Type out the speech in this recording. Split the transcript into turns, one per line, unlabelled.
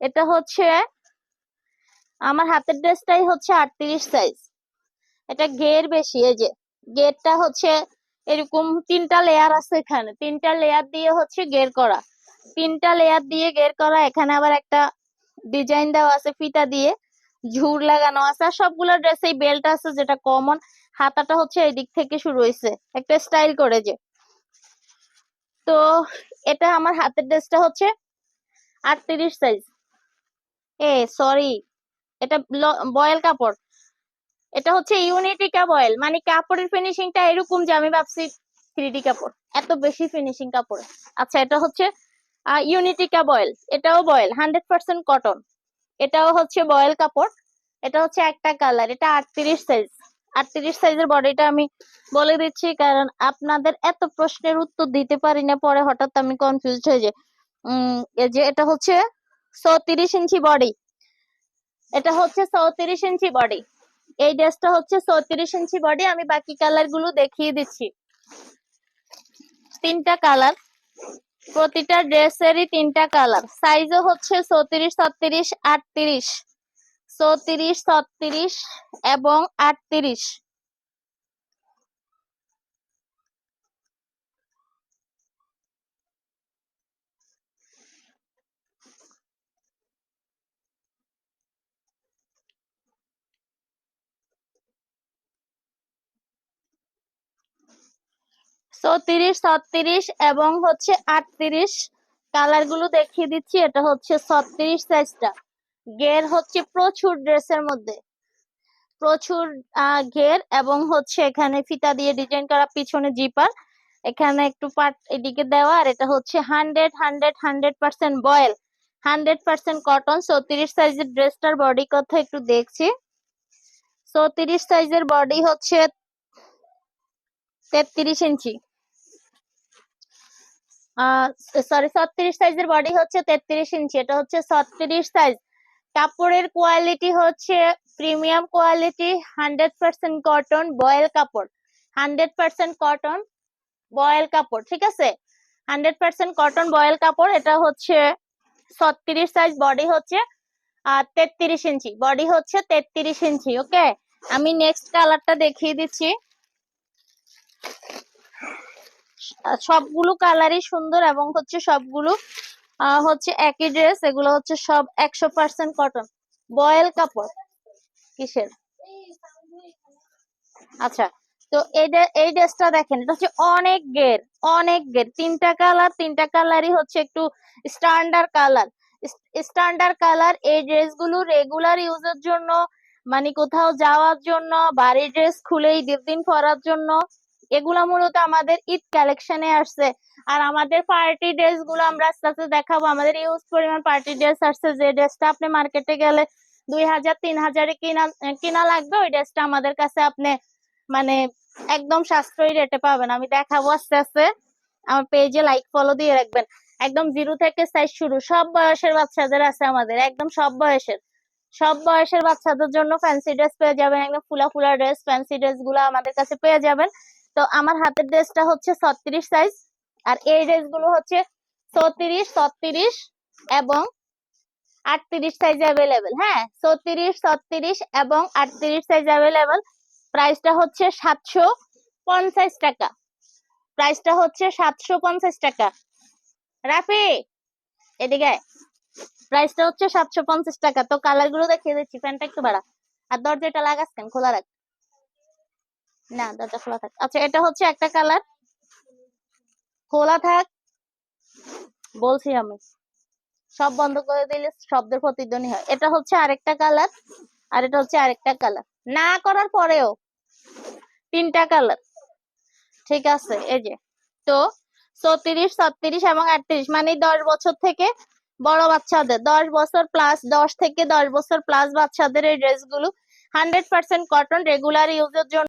এটা হচ্ছে, আমার হাতের ড্রেসটাই হচ্ছে আটত্রিশ সাইজ এটা ঘের বেশি, এই যে ঘেরটা হচ্ছে এরকম তিনটা লেয়ার আছে এখানে। তিনটা লেয়ার দিয়ে হচ্ছে গের করা। তিনটা লেয়ার দিয়ে গের করা, এখানে আবার একটা ডিজাইন দেওয়া আছে ফিতা দিয়ে। ঝুর লাগানো আছে, আর সবগুলো ড্রেসে বেল্ট আছে যেটা কমন হাতাটা হচ্ছে এই দিক থেকে শুরু হয়েছে একটা স্টাইল করে যে। তো এটা আমার হাতের ড্রেসটা হচ্ছে আটত্রিশ সাইজ এ সরি এটা বয়েল কাপড়। এটা হচ্ছে ইউনিটিকা বয়েল মানে কাপড়ের ফিনিশিংটা এরকম যে আমি ভাবছি থ্রিডি কাপড়, এত বেশি ফিনিশিং কাপড়। আচ্ছা এটা হচ্ছে ইউনিটিকা বয়েল এটাও বয়েল হান্ড্রেড পার্সেন্ট কটন এটাও হচ্ছে বয়েল কাপড়, এটা হচ্ছে একটা কালার এটা আটত্রিশ সাইজ আটত্রিশ সাইজের বডিটা আমি বলে দিচ্ছি, কারণ আপনাদের এত প্রশ্নের উত্তর দিতে পারি না, পরে হঠাৎ আমি কনফিউজ হয়ে যাই। যে এটা হচ্ছে চৌত্রিশ ইঞ্চি বডি এটা হচ্ছে চৌত্রিশ ইঞ্চি বডি এই ড্রেসটা হচ্ছে চৌত্রিশ ইঞ্চি বডি আমি বাকি কালারগুলো দেখিয়ে দিচ্ছি। তিনটা কালার প্রতিটা ড্রেসেরই তিনটা কালার সাইজও হচ্ছে চৌত্রিশ ছত্রিশ আটত্রিশ। চৌত্রিশ ছত্রিশ এবং আটত্রিশ। চৌত্রিশ ছত্রিশ এবং হচ্ছে আটত্রিশ কালারগুলো দেখিয়ে দিচ্ছি। এটা হচ্ছে ছত্রিশ সাইজটা গের হচ্ছে প্রচুর ড্রেসের মধ্যে। প্রচুর ঘের এবং হচ্ছে এখানে ফিতা দিয়ে ডিজাইন করা পিছনে জিপার এখানে একটু পাট এদিকে দেওয়া আর এটা হচ্ছে hundred hundred hundred percent voile hundred percent cotton চৌত্রিশ সাইজের ড্রেসটার বডি কথা একটু দেখছি। চৌত্রিশ সাইজের বডি হচ্ছে তেত্রিশ ইঞ্চি। সরি ছত্রিশ সাইজের বডি হচ্ছে তেত্রিশ ইঞ্চি, এটা হচ্ছে ছত্রিশ সাইজ কাপড়ের কোয়ালিটি হচ্ছে premium quality hundred percent cotton voile কাপড়। হান্ড্রেড পার্সেন্ট কটন বয়েল কাপড়, ঠিক আছে? হান্ড্রেড পার্সেন্ট কটন বয়েল কাপড়, এটা হচ্ছে ছত্রিশ সাইজ বডি হচ্ছে তেত্রিশ ইঞ্চি। বডি হচ্ছে তেত্রিশ ইঞ্চি ওকে আমি নেক্সট কালারটা দেখিয়ে দিচ্ছি। সবগুলো কালারই সুন্দর এবং হচ্ছে সবগুলো হচ্ছে একই ড্রেস এগুলো হচ্ছে সব একশো পার্সেন্ট কটন বয়েল কাপড় কিসের? আচ্ছা তো এই ড্রে- এই ড্রেসটা দেখেন, এটা হচ্ছে অনেক গের অনেক গের। তিনটা কালার, তিনটা কালারই হচ্ছে একটু স্ট্যান্ডার্ড কালার। স্ট্যান্ডার্ড কালার, এই ড্রেসগুলো রেগুলার ইউজের জন্য মানে কোথাও যাওয়ার জন্য, বাড়ির ড্রেস খুলেই দিন পরার জন্য এগুলা মূলত আমাদের ঈদ কালেকশনে আসছে। আর আমাদের পার্টি ড্রেসগুলো আমরা আস্তে আস্তে দেখাবো। আমাদের ইউজ পরিমাণ পার্টি ড্রেস আসছে। যে ড্রেসটা আপনি মার্কেটে গেলে দুই হাজার, তিন হাজারে কিনা কিনা লাগবে, ওই ড্রেসটা আমাদের কাছে আপনি মানে একদম সাশ্রয়ী রেটে পাবেন। আমি দেখাবো আস্তে আস্তে। আমার পেজে লাইক ফলো দিয়ে রাখবেন। একদম জিরো থেকে সাইজ শুরু। সব বয়সের বাচ্চাদের আছে আমাদের। একদম সব বয়সের। সব বয়সের বাচ্চাদের জন্য ফ্যান্সি ড্রেস পেয়ে যাবেন। একদম ফুলা ফুলা ড্রেস ফ্যান্সি ড্রেসগুলো আমাদের কাছে পেয়ে যাবেন। তো আমার হাতের ড্রেসটা হচ্ছে ছত্রিশ সাইজ আর এই ড্রেসগুলো হচ্ছে চৌত্রিশ ছত্রিশ এবং আটত্রিশ সাইজ অ্যাভেলেবেল হ্যাঁ? চৌত্রিশ ছত্রিশ এবং আটত্রিশ সাইজ অ্যাভেলেবেল প্রাইসটা হচ্ছে সাতশো পঞ্চাশ টাকা। প্রাইসটা হচ্ছে সাতশো পঞ্চাশ টাকা। রাফি, এদিকে প্রাইসটা হচ্ছে সাতশো পঞ্চাশ টাকা। তো কালারগুলো দেখিয়ে দিচ্ছি ফ্যানটা একটু বাড়া। আর দরজাটা লাগাস কেন? খোলা রাখ। না, দরজা খোলা থাক। আচ্ছা এটা হচ্ছে একটা কালার খোলা থাক, বলছি আমি। সব বন্ধ করে দিলে শব্দের প্রতিধ্বনি হয়। এটা হচ্ছে আরেকটা কালার আর এটা হচ্ছে আরেকটা কালার না করার পরেও তিনটা কালার ঠিক আছে, এই যে। তো চৌত্রিশ, ছত্রিশ এবং আটত্রিশ মানে দশ বছর থেকে বড় বাচ্চাদের, দশ বছর প্লাস দশ থেকে দশ বছর প্লাস বাচ্চাদের এই ড্রেসগুলো হান্ড্রেড পার্সেন্ট কটন রেগুলার ইউজের জন্য